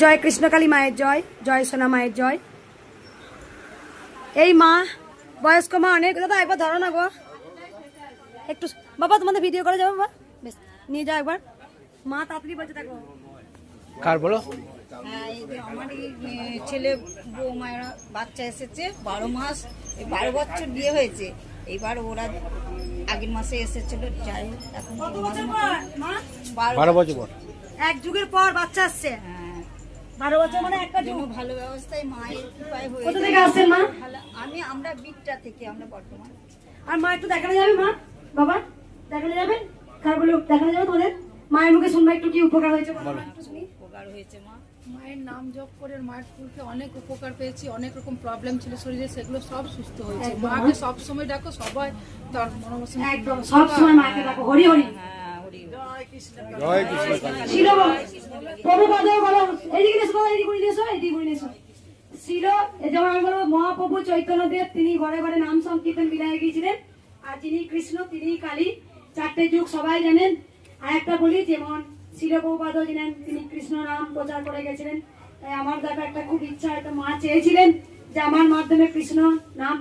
জয় কৃষ্ণকালী মায়ের জয় জয় সোনা মায়ের জয়। এই মা বয়স্ক মা অনেক। দাদা একবার ধরো না গো। একটু বাবা তোমাদের ভিডিও করে যাব বাবা। বেশ নিয়ে যাও একবার। মা তাড়াতাড়ি বলতে থাকো কার বলো? হ্যাঁ এই যে আমার ছেলে বৌমায়েরা বাচ্চা এসেছে বারো মাস এই বারো বছর বিয়ে হয়েছে। এইবার ওরা আগের মাসে এসেছিল যাই হোক, এখন বারো বছর পর। এক যুগের পর বাচ্চা আসছে। হ্যাঁ। বারো বছর মানে একটা জন্য ভালো ব্যবস্থায় মায়ের কৃপায় কোথা থেকে আসছেন মা? আমি আমরা বিটটা থেকে আমরা বর্তমান। আর মা একটু দেখানো যাবে মা? বাবা দেখানো যাবে? কার বলে দেখানো যাবে তোমাদের? মায়ের মুখে শুনবা একটু কি উপকার হয়েছে বলো। মা, একটু শুনি। উপকার হয়েছে মা। মায়ের নাম জপ করে মায়ের ফুলকে অনেক উপকার পেয়েছি অনেক রকম প্রবলেম ছিল শরীরে সেগুলো সব সুস্থ হয়েছে। মাকে সব সময় ডাকো সবাই তার মনোবাসনা একদম। সব সময় মাকে ডাকো হরি হরি। হ্যাঁ হরি জয় কৃষ্ণ। কালী ছিল ছিল মহাপ্রভু চৈতন্যদেব, তিনি ঘরে ঘরে নাম সংকীর্তন বিদায় গিয়েছিলেন। আর যিনি কৃষ্ণ, তিনি কালী, চারটে যুগ সবাই জানেন। আর একটা বলি, যেমন শিল প্রভুপাদ জানেন তিনি কৃষ্ণ নাম প্রচার করে গেছিলেন। তাই আমার দেখা একটা খুব ইচ্ছা, একটা মা চেয়েছিলেন যে আমার মাধ্যমে কৃষ্ণ নাম